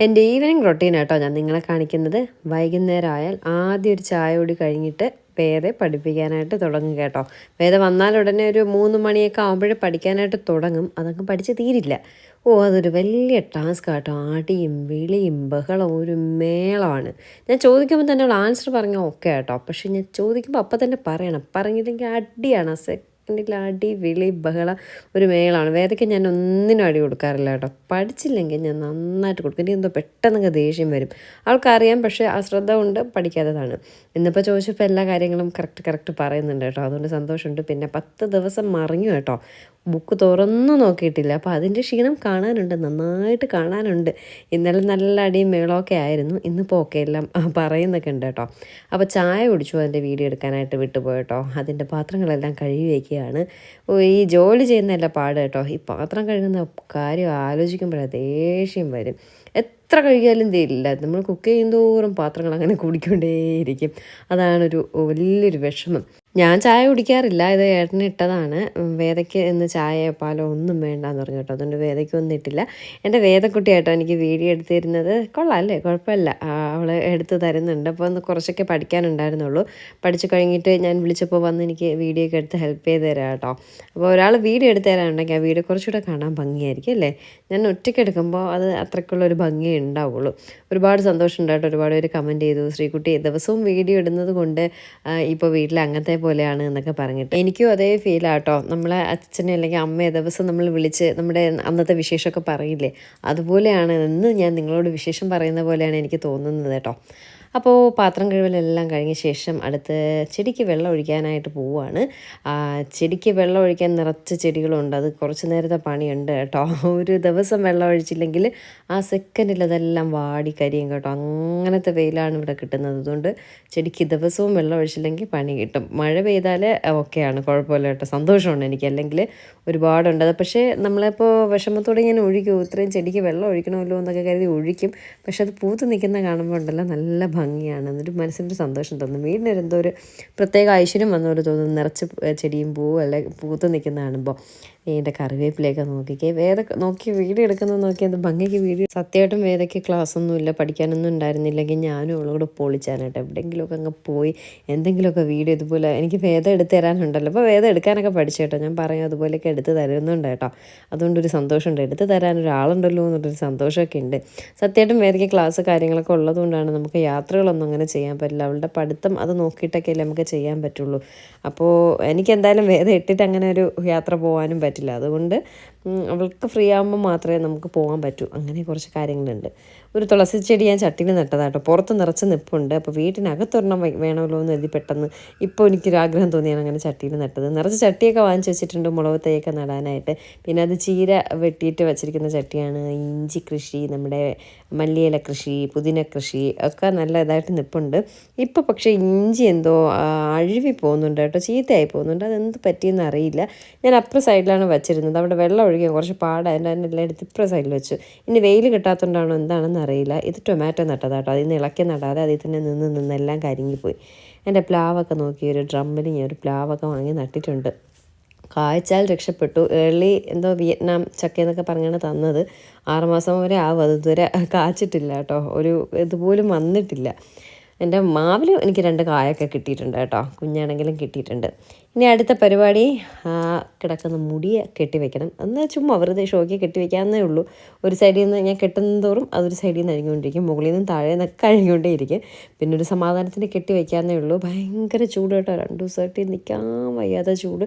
എന്റെ evening routine ആട്ടോ ഞാൻ നിങ്ങളെ കാണിക്കുന്നത്. വൈകുന്നേരം ആയാൽ ആദ്യം ഒരു ചായ കൂടി കഴിഞ്ഞിട്ട് വേറെ പഠിപ്പിക്കാനായിട്ട് തുടങ്ങും കേട്ടോ. വേറെ വന്നാലുടനെ ഒരു മൂന്ന് മണിയൊക്കെ ആകുമ്പോഴേ പഠിക്കാനായിട്ട് തുടങ്ങും. അതങ്ങ് പഠിച്ച് തീരില്ല. ഓ അതൊരു വലിയ ടാസ്ക് ആട്ടോ. ആടിയും വിളിയും ബഹളം ഒരു മേളമാണ്. ഞാൻ ചോദിക്കുമ്പോൾ തന്നെ അവൾ ആൻസർ പറഞ്ഞാൽ ഓക്കെ ആട്ടോ. പക്ഷെ ഞാൻ ചോദിക്കുമ്പോൾ അപ്പം തന്നെ പറയണം. പറഞ്ഞില്ലെങ്കിൽ അടിയാണ് ആ അടിവിളി ബഹള ഒരു മേളാണ്. വേദയ്ക്ക് ഞാൻ ഒന്നിനും അടി കൊടുക്കാറില്ല കേട്ടോ. പഠിച്ചില്ലെങ്കിൽ ഞാൻ നന്നായിട്ട് കൊടുക്കും. എനിക്ക് എന്തോ പെട്ടെന്നൊക്കെ ദേഷ്യം വരും. അവൾക്കറിയാം പക്ഷേ അശ്രദ്ധ കൊണ്ട് പഠിക്കാത്തതാണ്. ഇന്നിപ്പോൾ ചോദിച്ചപ്പോൾ എല്ലാ കാര്യങ്ങളും കറക്റ്റ് കറക്റ്റ് പറയുന്നുണ്ട് കേട്ടോ. അതുകൊണ്ട് സന്തോഷമുണ്ട്. പിന്നെ പത്ത് ദിവസം മറിഞ്ഞു കേട്ടോ. ബുക്ക് തുറന്നു നോക്കിയിട്ടില്ല. അപ്പോൾ അതിന്റെ ക്ഷീണം കാണാനുണ്ട്. നന്നായിട്ട് കാണാനുണ്ട്. ഇന്നലെ നല്ല അടിയും മേളമൊക്കെ ആയിരുന്നു. ഇന്നിപ്പോൾ ഓക്കെ എല്ലാം പറയുന്നൊക്കെ ഉണ്ട് കേട്ടോ. അപ്പോൾ ചായ കുടിച്ചു അതിന്റെ വീഡിയോ എടുക്കാനായിട്ട് വിട്ടുപോയി കേട്ടോ. അതിന്റെ പാത്രങ്ങളെല്ലാം കഴുകി വയ്ക്കുകയാണ് ഓ ഈ ജോലി ചെയ്യുന്നതല്ല പാട് കേട്ടോ. ഈ പാത്രം കഴുകുന്ന കാര്യം ആലോചിക്കുമ്പോഴാണ് ദേഷ്യം വരും. എത്ര കഴുകിയാലും തീരില്ല നമ്മൾ കുക്ക് ചെയ്യുന്തോറും പാത്രങ്ങൾ അങ്ങനെ കുടിക്കൊണ്ടേയിരിക്കും. അതാണൊരു വലിയൊരു വിഷമം. ഞാൻ ചായ കുടിക്കാറില്ല. ഇത് ഏട്ടന് ഇട്ടതാണ്. വേദയ്ക്ക് ഇന്ന് ചായയോ പാലോ ഒന്നും വേണ്ടെന്ന് പറഞ്ഞു കേട്ടോ. അതുകൊണ്ട് വേദയ്ക്ക് ഒന്നും ഇട്ടില്ല. എന്റെ വേദക്കുട്ടി കേട്ടോ എനിക്ക് വീഡിയോ എടുത്തിരുന്നത്. തരുന്നത് കൊള്ളാമല്ലേ കുഴപ്പമില്ല. അവൾ എടുത്ത് തരുന്നുണ്ട്. അപ്പോൾ ഒന്ന് കുറച്ചൊക്കെ പഠിക്കാനുണ്ടായിരുന്നുള്ളൂ. പഠിച്ചു കഴിഞ്ഞിട്ട് ഞാൻ വിളിച്ചപ്പോൾ വന്ന് എനിക്ക് വീഡിയോ ഒക്കെ എടുത്ത് ഹെൽപ്പ് ചെയ്ത് തരാം കേട്ടോ. അപ്പോൾ ഒരാൾ വീഡിയോ എടുത്ത് തരാനുണ്ടെങ്കിൽ ആ വീഡിയോ കുറച്ചുകൂടെ കാണാൻ ഭംഗിയായിരിക്കും അല്ലേ? ഞാൻ ഒറ്റയ്ക്ക് എടുക്കുമ്പോൾ അത് അത്രയ്ക്കുള്ള ഒരു ഭംഗിയേ ഉണ്ടാവുള്ളൂ. ഒരുപാട് സന്തോഷമുണ്ട് കേട്ടോ. ഒരുപാട് പേര് കമന്റ് ചെയ്തു. ശ്രീകുട്ടി ദിവസവും വീഡിയോ ഇടുന്നത് കൊണ്ട് ഇപ്പോൾ വീട്ടിൽ അങ്ങനത്തെ പോലെയാണ് എന്നൊക്കെ പറഞ്ഞിട്ട്. എനിക്കും അതേ ഫീൽ ആട്ടോ. നമ്മളെ അച്ഛനെ അല്ലെങ്കിൽ അമ്മയെ ദിവസം നമ്മൾ വിളിച്ച് നമ്മുടെ അന്നത്തെ വിശേഷമൊക്കെ പറയില്ലേ? അതുപോലെയാണ് എന്ന് ഞാൻ നിങ്ങളോട് വിശേഷം പറയുന്ന പോലെയാണ് എനിക്ക് തോന്നുന്നത് കേട്ടോ. അപ്പോൾ പാത്രം കഴിവലെല്ലാം കഴിഞ്ഞ ശേഷം അടുത്ത് ചെടിക്ക് വെള്ളം ഒഴിക്കാനായിട്ട് പോവുകയാണ് ചെടിക്ക് വെള്ളം ഒഴിക്കാൻ നിറച്ച് ചെടികളുണ്ട്. അത് കുറച്ച് നേരത്തെ പണിയുണ്ട് കേട്ടോ. ഒരു ദിവസം വെള്ളം ഒഴിച്ചില്ലെങ്കിൽ ആ സെക്കൻഡിൽ അതെല്ലാം വാടി കരിയും കേട്ടോ. അങ്ങനത്തെ വെയിലാണ് ഇവിടെ കിട്ടുന്നത്. അതുകൊണ്ട് ചെടിക്ക് ദിവസവും വെള്ളം ഒഴിച്ചില്ലെങ്കിൽ പണി കിട്ടും. മഴ പെയ്താൽ ഓക്കെയാണ് കുഴപ്പമില്ല കേട്ടോ. സന്തോഷമുണ്ട് എനിക്ക്. അല്ലെങ്കിൽ ഒരുപാടുണ്ട്. അത് പക്ഷേ നമ്മളിപ്പോൾ വിഷമത്തോടെ ഇങ്ങനെ ഒഴിക്കും ഇത്രയും ചെടിക്ക് വെള്ളം ഒഴിക്കണമല്ലോ എന്നൊക്കെ കരുതി ഒഴിക്കും. പക്ഷെ അത് പൂത്ത് നിൽക്കുന്ന കാണുമ്പോൾ ഉണ്ടല്ലോ. നല്ല ഭംഗിയാണ്. എന്നിട്ട് മനസ്സിനൊരു സന്തോഷം തോന്നും. വീടിനൊരു എന്തോ ഒരു പ്രത്യേക ഐശ്വര്യം വന്നവർ തോന്നും. നിറച്ച് ചെടിയും പൂവും അല്ലെ പൂത്ത് നിൽക്കുന്ന കാണുമ്പോൾ എന്റെ കറിവേപ്പിലേക്ക് നോക്കിക്കേ. വേദ നോക്കി വീഡിയോ എടുക്കുന്നത് നോക്കി എന്ത് ഭംഗിക്ക് വീഡിയോ. സത്യമായിട്ടും വേദയ്ക്ക് ക്ലാസ്സൊന്നുമില്ല പഠിക്കാനൊന്നും ഉണ്ടായിരുന്നില്ലെങ്കിൽ ഞാനും അവളോട് പൊളിച്ചാനായിട്ട് എവിടെയെങ്കിലുമൊക്കെ അങ്ങ് പോയി എന്തെങ്കിലുമൊക്കെ വീഡിയോ ഇതുപോലെ എനിക്ക് വേദം എടുത്തു തരാനുണ്ടല്ലോ. അപ്പോൾ വേദം എടുക്കാനൊക്കെ പഠിച്ചു കേട്ടോ. ഞാൻ പറയും അതുപോലെയൊക്കെ എടുത്ത് തരുന്നുണ്ട് കേട്ടോ. അതുകൊണ്ടൊരു സന്തോഷമുണ്ട്. എടുത്ത് തരാൻ ഒരാളുണ്ടല്ലോ എന്നുള്ളൊരു സന്തോഷമൊക്കെ ഉണ്ട്. സത്യമായിട്ടും വേദയ്ക്ക് ക്ലാസ് കാര്യങ്ങളൊക്കെ ഉള്ളതുകൊണ്ടാണ് നമുക്ക് യാത്രകളൊന്നും അങ്ങനെ ചെയ്യാൻ പറ്റില്ല. അവളുടെ പഠിത്തം അത് നോക്കിയിട്ടൊക്കെ അല്ലേ നമുക്ക് ചെയ്യാൻ പറ്റുള്ളൂ. അപ്പോൾ എനിക്കെന്തായാലും വേദം ഇട്ടിട്ട് അങ്ങനെ ഒരു യാത്ര പോകാനും അതുകൊണ്ട് ഉം, അവൾക്ക് ഫ്രീ ആകുമ്പോൾ മാത്രമേ നമുക്ക് പോകാൻ പറ്റൂ. അങ്ങനെ കുറച്ച് കാര്യങ്ങളുണ്ട്. ഒരു തുളസി ചെടി ഞാൻ ചട്ടിയിൽ നട്ടതാട്ടോ പുറത്ത് നിറച്ച് നിൽപ്പുണ്ട് അപ്പോൾ വീട്ടിനകത്തൊരെണ്ണം വേണമല്ലോ എന്ന് എഴുതി പെട്ടെന്ന് ഇപ്പോൾ എനിക്കൊരു ആഗ്രഹം തോന്നിയാണ് അങ്ങനെ ചട്ടിയിൽ നട്ടത്. നിറച്ച് ചട്ടിയൊക്കെ വാങ്ങിച്ച് വെച്ചിട്ടുണ്ട് മുളക് തൈയൊക്കെ നടാനായിട്ട്. പിന്നെ അത് ചീര വെട്ടിയിട്ട് വെച്ചിരിക്കുന്ന ചട്ടിയാണ്. ഇഞ്ചി കൃഷി നമ്മുടെ മല്ലിയില കൃഷി പുതിന കൃഷി ഒക്കെ നല്ല ഇതായിട്ട് നിൽപ്പുണ്ട് ഇപ്പോൾ പക്ഷേ ഇഞ്ചി എന്തോ അഴുവി പോകുന്നുണ്ട് കേട്ടോ. ചീത്തയായി പോകുന്നുണ്ട്. അതെന്ത് പറ്റിയെന്ന് അറിയില്ല. ഞാൻ അപ്പുറ സൈഡിലാണ് വെച്ചിരുന്നത്. അവിടെ വെള്ളം ഒഴിക്കാൻ കുറച്ച് പാടാണ് എന്റെ എല്ലാം എടുത്ത് ഇപ്പുറ സൈഡിൽ വെച്ചു. ഇനി വെയിൽ കിട്ടാത്തതുകൊണ്ടാണോ എന്താണെന്ന് അറിയില്ല. ഇത് ടൊമാറ്റോ നട്ടതാട്ടോ അതിൽ നിന്ന് ഇളക്കി നടാതെ അതിൽ തന്നെ നിന്ന് നിന്ന് എല്ലാം കരിങ്ങിപ്പോയി എന്റെ പ്ലാവൊക്കെ നോക്കി ഒരു ഡ്രമ്മിൽ ഞാൻ ഒരു പ്ലാവൊക്കെ വാങ്ങി നട്ടിട്ടുണ്ട്. കായ്ച്ചാൽ രക്ഷപ്പെട്ടു. ഏർലി എന്തോ വിയറ്റ്നാം ചക്ക എന്നൊക്കെ പറഞ്ഞാണ് തന്നത്. ആറുമാസം വരെ ആവും. അത് കാച്ചിട്ടില്ല കേട്ടോ ഒരു ഇതുപോലും വന്നിട്ടില്ല. എന്റെ മാവിൽ എനിക്ക് രണ്ട് കായൊക്കെ കിട്ടിയിട്ടുണ്ട് കേട്ടോ കുഞ്ഞാണെങ്കിലും കിട്ടിയിട്ടുണ്ട്. ഇനി അടുത്ത പരിപാടി കിടക്കുന്ന മുടിയെ കെട്ടിവെക്കണം. എന്നാൽ ചുമ്മാ വെറുതെ ഷോക്കി കെട്ടി വെക്കാവുന്നേ ഉള്ളൂ. ഒരു സൈഡിൽ നിന്ന് ഞാൻ കെട്ടുന്നതോറും അതൊരു സൈഡിൽ നിന്ന് അഴിഞ്ഞുകൊണ്ടിരിക്കും മുകളിൽ നിന്നും താഴെ നിന്നൊക്കെ അഴിഞ്ഞുകൊണ്ടേയിരിക്കും പിന്നെ ഒരു സമാധാനത്തിന് കെട്ടി വെക്കാവുന്നേ ഉള്ളൂ. ഭയങ്കര ചൂട് കേട്ടോ. രണ്ട് ദിവസമായിട്ട് നിൽക്കാൻ വയ്യാത്ത ചൂട്.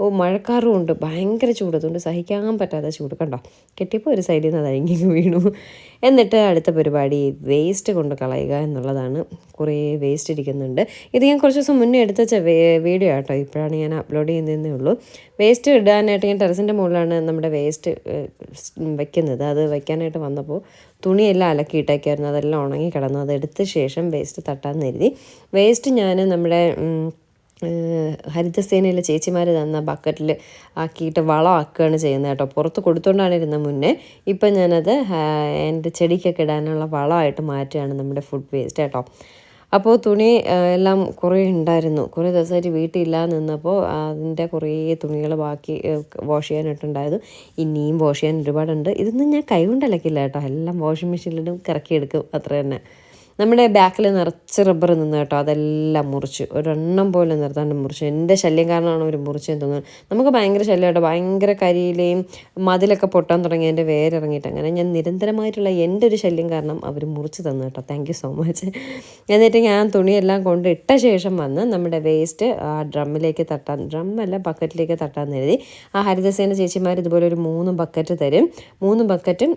ഓ മഴക്കാറും ഉണ്ട്. ഭയങ്കര ചൂട്. അതുകൊണ്ട് സഹിക്കാൻ പറ്റാത്ത ചൂട്. കണ്ടോ? കെട്ടിയപ്പോൾ ഒരു സൈഡിൽ നിന്ന് അത് അഴിഞ്ഞു വീണു. എന്നിട്ട് അടുത്ത പരിപാടി വേസ്റ്റ് കൊണ്ട് കളയുക എന്നുള്ളതാണ്. കുറേ വേസ്റ്റ് ഇരിക്കുന്നുണ്ട്. ഇത് ഞാൻ കുറച്ച് ദിവസം മുന്നേ എടുത്ത വീഡിയോ ആട്ടോ. ഇപ്പോഴാണ് ഞാൻ അപ്ലോഡ് ചെയ്യുന്നതെന്നേ ഉള്ളൂ. വേസ്റ്റ് ഇടാനായിട്ട് ഞാൻ ടെറസിന്റെ മുകളിലാണ് നമ്മുടെ വേസ്റ്റ് വെക്കുന്നത്. അത് വയ്ക്കാനായിട്ട് വന്നപ്പോൾ തുണിയെല്ലാം അലക്കിയിട്ടേക്കായിരുന്നു അതെല്ലാം ഉണങ്ങി കിടന്നു. അത് എടുത്ത ശേഷം വേസ്റ്റ് തട്ടാൻ കരുതി. വേസ്റ്റ് ഞാൻ നമ്മുടെ ഹരിതസേനയിലെ ചേച്ചിമാർ തന്ന ബക്കറ്റിൽ ആക്കിയിട്ട് വളമാക്കുകയാണ് ചെയ്യുന്നത് കേട്ടോ. പുറത്ത് കൊടുത്തുകൊണ്ടാണ് ഇരുന്നത് മുന്നേ. ഇപ്പം ഞാനത് എന്റെ ചെടിക്കൊക്കെ ഇടാനുള്ള വളമായിട്ട് മാറ്റുകയാണ് നമ്മുടെ ഫുഡ് വേസ്റ്റ് കേട്ടോ. അപ്പോൾ തുണി എല്ലാം കുറേ ഉണ്ടായിരുന്നു. കുറേ ദിവസമായിട്ട് വീട്ടിലില്ലാതെ നിന്നപ്പോൾ അതിന്റെ കുറേ തുണികൾ ബാക്കി വാഷ് ചെയ്യാനായിട്ടുണ്ടായത്. ഇനിയും വാഷ് ചെയ്യാൻ ഒരുപാടുണ്ട്. ഇതൊന്നും ഞാൻ കൈ കൊണ്ടലക്കില്ല കേട്ടോ. എല്ലാം വാഷിംഗ് മെഷീനിലിടും കറക്കിയെടുക്കും. അത്ര തന്നെ. നമ്മുടെ ബാക്കിൽ നിറച്ച് റബ്ബർ നിന്ന് കേട്ടോ അതെല്ലാം മുറിച്ച്. ഒരെണ്ണം പോലും നിർത്താണ്ട് മുറിച്ച്. എന്റെ ശല്യം കാരണമാണ് ഒരു മുറിച്ചെന്ന് തോന്നുന്നത്. നമുക്ക് ഭയങ്കര ശല്യം കേട്ടോ. ഭയങ്കര കരിയിലെയും മതിലൊക്കെ പൊട്ടാൻ തുടങ്ങി എന്റെ വേരിറങ്ങിയിട്ട് അങ്ങനെ ഞാൻ നിരന്തരമായിട്ടുള്ള എന്റെ ഒരു ശല്യം കാരണം അവർ മുറിച്ച് തന്നു കേട്ടോ. താങ്ക് സോ മച്ച് എന്നിട്ട് ഞാൻ തുണിയെല്ലാം കൊണ്ട് ഇട്ട ശേഷം വന്ന് നമ്മുടെ വേസ്റ്റ് ആ ഡ്രമ്മിലേക്ക് തട്ടാൻ ഡ്രമ്മല്ല ബക്കറ്റിലേക്ക് തട്ടാൻ എഴുതി ആ ഹരിതസേന ചേച്ചിമാർ ഇതുപോലെ ഒരു മൂന്ന് ബക്കറ്റ് തരും. മൂന്ന് ബക്കറ്റും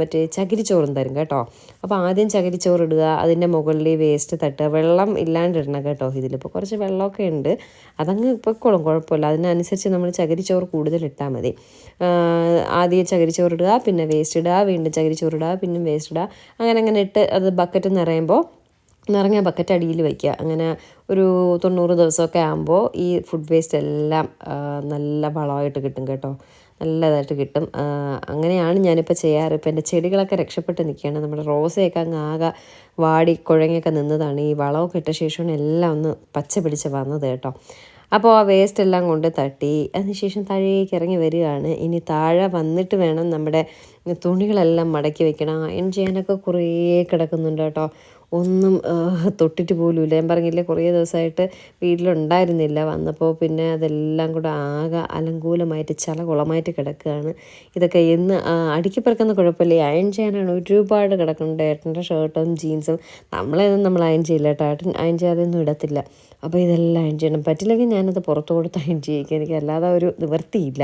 മറ്റേ ചകിരിച്ചോറും തരും കേട്ടോ. അപ്പോൾ ആദ്യം ചകിരിച്ചോറ് ഇടുക അതിന്റെ മുകളിൽ വേസ്റ്റ് തട്ടുക. വെള്ളം ഇല്ലാണ്ടിടണം കേട്ടോ ഇതിലിപ്പോൾ കുറച്ച് വെള്ളമൊക്കെ ഉണ്ട്. അതങ്ങ് പൊയ്ക്കോളും കുഴപ്പമില്ല. അതിനനുസരിച്ച് നമ്മൾ ചകിരിച്ചോറ് കൂടുതൽ ഇട്ടാൽ മതി. ആദ്യം ചകിരിച്ചോറ് ഇടുക പിന്നെ വേസ്റ്റ് ഇടുക വീണ്ടും ചകിരിച്ചോറ് ഇടുക പിന്നെ വേസ്റ്റ് ഇടുക. അങ്ങനെ അങ്ങനെ ഇട്ട് അത് ബക്കറ്റ് നിറയുമ്പോൾ നിറഞ്ഞ ബക്കറ്റ് അടിയിൽ വയ്ക്കുക. അങ്ങനെ ഒരു തൊണ്ണൂറ് ദിവസമൊക്കെ ആകുമ്പോൾ ഈ ഫുഡ് വേസ്റ്റ് എല്ലാം നല്ല വളമായിട്ട് കിട്ടും കേട്ടോ. നല്ലതായിട്ട് കിട്ടും. അങ്ങനെയാണ് ഞാനിപ്പോൾ ചെയ്യാറ്. ഇപ്പോൾ എന്റെ ചെടികളൊക്കെ രക്ഷപ്പെട്ട് നിൽക്കുകയാണ്. നമ്മുടെ റോസയൊക്കെ അങ്ങ് ആകെ വാടി കുഴങ്ങിയൊക്കെ നിന്നതാണ്. ഈ വളമൊക്കെ ഇട്ട ശേഷമാണ് എല്ലാം ഒന്ന് പച്ച പിടിച്ച് വന്നത് കേട്ടോ. അപ്പോൾ ആ വേസ്റ്റ് എല്ലാം കൊണ്ട് തട്ടി. അതിനുശേഷം താഴേക്ക് ഇറങ്ങി വരികയാണ്. ഇനി താഴെ വന്നിട്ട് വേണം നമ്മുടെ തുണികളെല്ലാം മടക്കി വെക്കണം. അയൺ ചെയ്യാനൊക്കെ കുറേ കിടക്കുന്നുണ്ട് കേട്ടോ. ഒന്നും തൊട്ടിട്ട് പോലുമില്ല. ഞാൻ പറഞ്ഞില്ലേ കുറേ ദിവസമായിട്ട് വീട്ടിലുണ്ടായിരുന്നില്ല. വന്നപ്പോൾ പിന്നെ അതെല്ലാം കൂടെ ആകെ അലങ്കൂലമായിട്ട് ചലകുളമായിട്ട് കിടക്കുകയാണ്. ഇതൊക്കെ എന്ന് അടുക്കി പറക്കുന്ന കുഴപ്പമില്ല. അയൺ ചെയ്യാനാണ് ഒരുപാട് കിടക്കുന്നുണ്ട്. ഏട്ടന്റെ ഷർട്ടും ജീൻസും. നമ്മളേതൊന്നും നമ്മൾ അയൺ ചെയ്യില്ല കേട്ടോ. ഏട്ടൻ അയൺ ചെയ്യാതെയൊന്നും ഇടത്തില്ല. അപ്പോൾ ഇതെല്ലാം അയൺ ചെയ്യണം. പറ്റില്ലെങ്കിൽ ഞാനത് പുറത്ത് കൊടുത്ത് അയൺ ചെയ്യിക്കുക എനിക്ക് അല്ലാതെ ഒരു നിവൃത്തിയില്ല.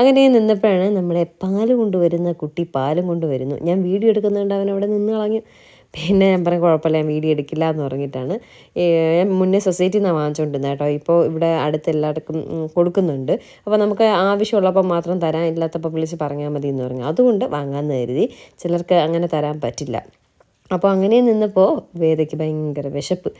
അങ്ങനെ നിന്നപ്പോഴാണ് നമ്മളെ പാൽ കൊണ്ടുവരുന്ന കുട്ടി പാലും കൊണ്ടുവരുന്നു. ഞാൻ വീഡിയോ എടുക്കുന്നുണ്ട്. അവൻ അവിടെ നിന്ന് കളഞ്ഞു. പിന്നെ ഞാൻ പറഞ്ഞു കുഴപ്പമില്ല ഞാൻ വീഡിയോ എടുക്കില്ല എന്ന് പറഞ്ഞിട്ടാണ്. മുന്നേ സൊസൈറ്റിയിൽ നിന്നാണ് വാങ്ങിച്ചുകൊണ്ടിരുന്നത് കേട്ടോ. ഇപ്പോൾ ഇവിടെ അടുത്ത് എല്ലാവർക്കും കൊടുക്കുന്നുണ്ട്. അപ്പോൾ നമുക്ക് ആവശ്യമുള്ളപ്പോൾ മാത്രം തരാൻ ഇല്ലാത്തപ്പോൾ വിളിച്ച് പറഞ്ഞാൽ മതി എന്ന് പറഞ്ഞു. അതുകൊണ്ട് വാങ്ങാമെന്ന് കരുതി. ചിലർക്ക് അങ്ങനെ തരാൻ പറ്റില്ല. അപ്പോൾ അങ്ങനെ നിന്നപ്പോൾ വേദയ്ക്ക് ഭയങ്കര വിശപ്പ്.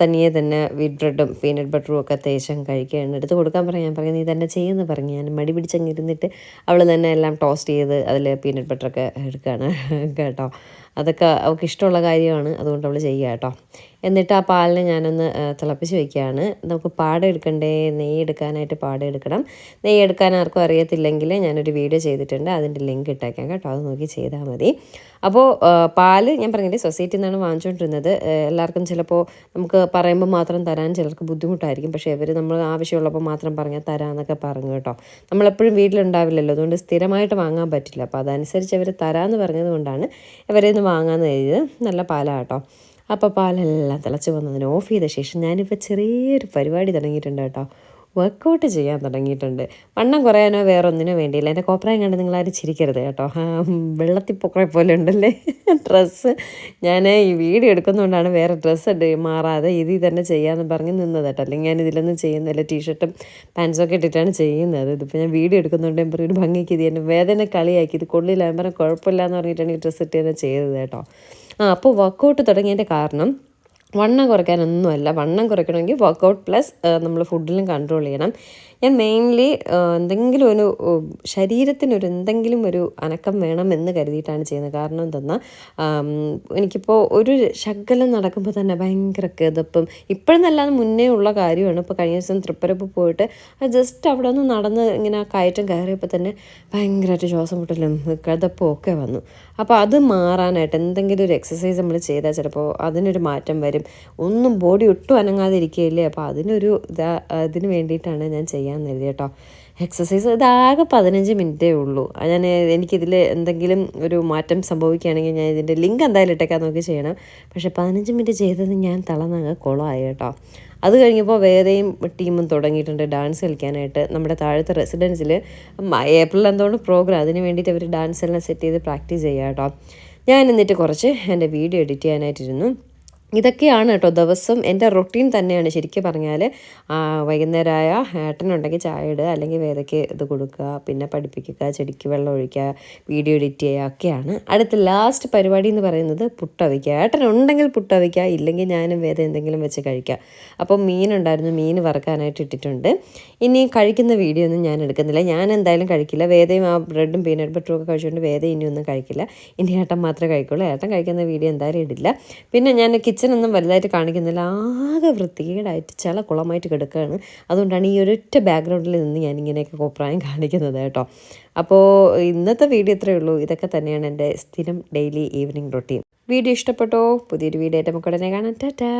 തനിയെ തന്നെ വീറ്റ് ബ്രെഡും പീനട്ട് ബട്ടറും ഒക്കെ തേച്ചും കഴിക്കുകയാണ്. എടുത്ത് കൊടുക്കാൻ പറയാം ഞാൻ പറഞ്ഞു നീ തന്നെ ചെയ്യുമെന്ന് പറഞ്ഞു ഞാൻ മടി പിടിച്ചങ്ങ് ഇരുന്നിട്ട് അവൾ തന്നെ എല്ലാം ടോസ്റ്റ് ചെയ്ത് അതിൽ പീനട്ട് ബട്ടറൊക്കെ എടുക്കുകയാണ് കേട്ടോ. അതൊക്കെ അവൾക്ക് ഇഷ്ടമുള്ള കാര്യമാണ്. അതുകൊണ്ട് അവൾ ചെയ്യുക കേട്ടോ. എന്നിട്ട് ആ പാലിനെ ഞാനൊന്ന് തിളപ്പിച്ച് വെക്കുകയാണ്. നമുക്ക് പാട എടുക്കണ്ടേ നെയ്യ് എടുക്കാനായിട്ട് പാട എടുക്കണം നെയ്യ് എടുക്കാൻ ആർക്കും അറിയത്തില്ലെങ്കിൽ ഞാനൊരു വീഡിയോ ചെയ്തിട്ടുണ്ട്. അതിന്റെ ലിങ്ക് ഇട്ടേക്കാം കേട്ടോ. അത് നോക്കി ചെയ്താൽ മതി. അപ്പോൾ പാൽ ഞാൻ പറഞ്ഞില്ലേ സൊസൈറ്റിയിൽ നിന്നാണ് വാങ്ങിച്ചുകൊണ്ടിരുന്നത് എല്ലാവർക്കും ചിലപ്പോൾ നമുക്ക് പറയുമ്പോൾ മാത്രം തരാൻ ചിലർക്ക് ബുദ്ധിമുട്ടായിരിക്കും. പക്ഷേ ഇവർ നമ്മൾ ആവശ്യമുള്ളപ്പോൾ മാത്രം പറഞ്ഞാൽ തരാമെന്നൊക്കെ പറഞ്ഞു കേട്ടോ. നമ്മളെപ്പോഴും വീട്ടിലുണ്ടാവില്ലല്ലോ. അതുകൊണ്ട് സ്ഥിരമായിട്ട് വാങ്ങാൻ പറ്റില്ല. അപ്പോൾ അതനുസരിച്ച് അവർ തരാമെന്ന് പറഞ്ഞത് കൊണ്ടാണ് ഇവരെ നിന്ന് വാങ്ങാമെന്ന് കരുതിയത്. നല്ല പാലാണ് കേട്ടോ. അപ്പോൾ പാലെല്ലാം തിളച്ച് വന്നതിന് ഓഫ് ചെയ്ത ശേഷം ഞാനിപ്പോൾ ചെറിയൊരു പരിപാടി തുടങ്ങിയിട്ടുണ്ട് കേട്ടോ. വർക്കൗട്ട് ചെയ്യാൻ തുടങ്ങിയിട്ടുണ്ട്. വണ്ണം കുറയാനോ വേറെ ഒന്നിനോ വേണ്ടിയില്ല. എന്റെ കോപ്രായം കണ്ട് നിങ്ങളാരും ചിരിക്കരുത് കേട്ടോ. വെള്ളത്തിൽ പൊക്കറെ പോലെ ഉണ്ടല്ലേ? ഡ്രസ്സ്. ഞാൻ ഈ വീഡിയോ എടുക്കുന്നതുകൊണ്ടാണ് വേറെ ഡ്രസ്സ് മാറാതെ ഇത് തന്നെ ചെയ്യാമെന്ന് പറഞ്ഞ് നിന്നത് കേട്ടോ. അല്ലെങ്കിൽ ഞാൻ ഇതിലൊന്നും ചെയ്യുന്നില്ല. ടീഷർട്ടും പാൻസൊക്കെ ഇട്ടിട്ടാണ് ചെയ്യുന്നത്. ഇതിപ്പോൾ ഞാൻ വീഡിയോ എടുക്കുന്നതുകൊണ്ട് പറയും ഒരു ഭംഗിക്ക് ഇത് എന്റെ വേദന കളിയാക്കി ഇത് കൊള്ളില്ല. പറഞ്ഞാൽ കുഴപ്പമില്ല എന്ന് പറഞ്ഞിട്ടാണ് ഈ ഡ്രസ്സ് ഇട്ട് തന്നെ ചെയ്തത് കേട്ടോ. ആ അപ്പോൾ വർക്കൗട്ട് തുടങ്ങിയതിന്റെ കാരണം വണ്ണം കുറയ്ക്കാനൊന്നുമല്ല. വണ്ണം കുറയ്ക്കണമെങ്കിൽ വർക്കൗട്ട് പ്ലസ് നമ്മൾ ഫുഡിലും കൺട്രോൾ ചെയ്യണം. ഞാൻ മെയിൻലി എന്തെങ്കിലും ഒരു ശരീരത്തിനൊരു എന്തെങ്കിലും ഒരു അനക്കം വേണം എന്ന് കരുതിയിട്ടാണ് ചെയ്യുന്നത്. കാരണം എന്തെന്നാൽ എനിക്കിപ്പോൾ ഒരു ശകലം നടക്കുമ്പോൾ തന്നെ ഭയങ്കര കിതപ്പും. ഇപ്പോഴെന്നല്ലാതെ മുന്നേ ഉള്ള കാര്യമാണ്. ഇപ്പോൾ കഴിഞ്ഞ ദിവസം തൃപ്പരപ്പ് പോയിട്ട് ജസ്റ്റ് അവിടെ ഒന്ന് നടന്ന് ഇങ്ങനെ ആ കയറ്റം കയറിയപ്പോൾ തന്നെ ഭയങ്കരമായിട്ട് ശ്വാസം മുട്ടലും കിതപ്പും ഒക്കെ വന്നു. അപ്പോൾ അത് മാറാനായിട്ട് എന്തെങ്കിലും ഒരു എക്സസൈസ് നമ്മൾ ചെയ്താൽ ചിലപ്പോൾ അതിനൊരു മാറ്റം വരും. ഒന്നും ബോഡി ഒട്ടും അനങ്ങാതിരിക്കുകയില്ലേ? അപ്പോൾ അതിനൊരു ഇതാ അതിന് വേണ്ടിയിട്ടാണ് ഞാൻ ചെയ്യാൻ എഴുതി കേട്ടോ. എക്സസൈസ് ഇതാകെ പതിനഞ്ച് മിനിറ്റേ ഉള്ളൂ. ഞാൻ എനിക്കിതിൽ എന്തെങ്കിലും ഒരു മാറ്റം സംഭവിക്കുകയാണെങ്കിൽ ഞാൻ ഇതിന്റെ ലിങ്ക് എന്തായാലും ഇട്ടേക്കാൻ നോക്കി ചെയ്യണം. പക്ഷേ പതിനഞ്ച് മിനിറ്റ് ചെയ്തത് ഞാൻ തളർന്നങ്ങ് കുളമായി കേട്ടോ. അത് കഴിഞ്ഞപ്പോൾ വേറെയും ടീമും തുടങ്ങിയിട്ടുണ്ട് ഡാൻസ് കളിക്കാനായിട്ട്. നമ്മുടെ താഴത്തെ റെസിഡൻസിൽ ഏപ്രിൽ എന്തുകൊണ്ട് പ്രോഗ്രാം അതിന് വേണ്ടിയിട്ട് അവർ ഡാൻസ് എല്ലാം സെറ്റ് ചെയ്ത് പ്രാക്ടീസ് ചെയ്യുക കേട്ടോ. ഞാൻ എന്നിട്ട് കുറച്ച് എന്റെ വീഡിയോ എഡിറ്റ് ചെയ്യാനായിട്ടിരുന്നു. ഇതൊക്കെയാണ് കേട്ടോ ദിവസം എന്റെ റൊട്ടീൻ തന്നെയാണ് ശരിക്കും പറഞ്ഞാൽ വൈകുന്നേരമായ ഏട്ടനുണ്ടെങ്കിൽ ചായ ഇടുക അല്ലെങ്കിൽ വേദയ്ക്ക് ഇത് കൊടുക്കുക പിന്നെ പഠിപ്പിക്കുക ചെടിക്ക് വെള്ളം ഒഴിക്കുക വീഡിയോ എഡിറ്റ് ചെയ്യുക ഒക്കെയാണ്. അടുത്ത ലാസ്റ്റ് പരിപാടി എന്ന് പറയുന്നത് പുട്ടവിക്കുക ഏട്ടനുണ്ടെങ്കിൽ പുട്ടവിക്കുക ഇല്ലെങ്കിൽ ഞാനും വേദ എന്തെങ്കിലും വെച്ച് കഴിക്കുക. അപ്പം മീനുണ്ടായിരുന്നു മീൻ വറക്കാനായിട്ട് ഇട്ടിട്ടുണ്ട്. ഇനി കഴിക്കുന്ന വീഡിയോ ഒന്നും ഞാൻ എടുക്കുന്നില്ല. ഞാൻ എന്തായാലും കഴിക്കില്ല. വേദയും ആ ബ്രെഡും പീനട്ട് ബട്ടറും ഒക്കെ കഴിച്ചുകൊണ്ട് വേദ ഇനിയൊന്നും കഴിക്കില്ല. ഇനി ഏട്ടൻ മാത്രമേ കഴിക്കുള്ളൂ. ഏട്ടൻ കഴിക്കുന്ന വീഡിയോ എന്തായാലും ഇടില്ല. പിന്നെ ഞാൻ കിച്ചൺ കിച്ചണൊന്നും വലുതായിട്ട് കാണിക്കുന്നില്ല. ആകെ വൃത്തികേടായിട്ട് ചില കുളമായിട്ട് കിടക്കുകയാണ്. അതുകൊണ്ടാണ് ഈ ഒരൊറ്റ ബാക്ക്ഗ്രൗണ്ടിൽ നിന്ന് ഞാൻ ഇങ്ങനെയൊക്കെ കോപ്രായം കാണിക്കുന്നത് കേട്ടോ. അപ്പോൾ ഇന്നത്തെ വീഡിയോ ഇത്രയേ ഉള്ളൂ. ഇതൊക്കെ തന്നെയാണ് എന്റെ സ്ഥിരം ഡെയിലി ഈവനിങ് റൊട്ടീൻ വീഡിയോ ഇഷ്ടപ്പെട്ടോ? പുതിയൊരു വീഡിയോ ആയിട്ട് നമുക്ക് ഉടനെ കാണാം. ടാറ്റാ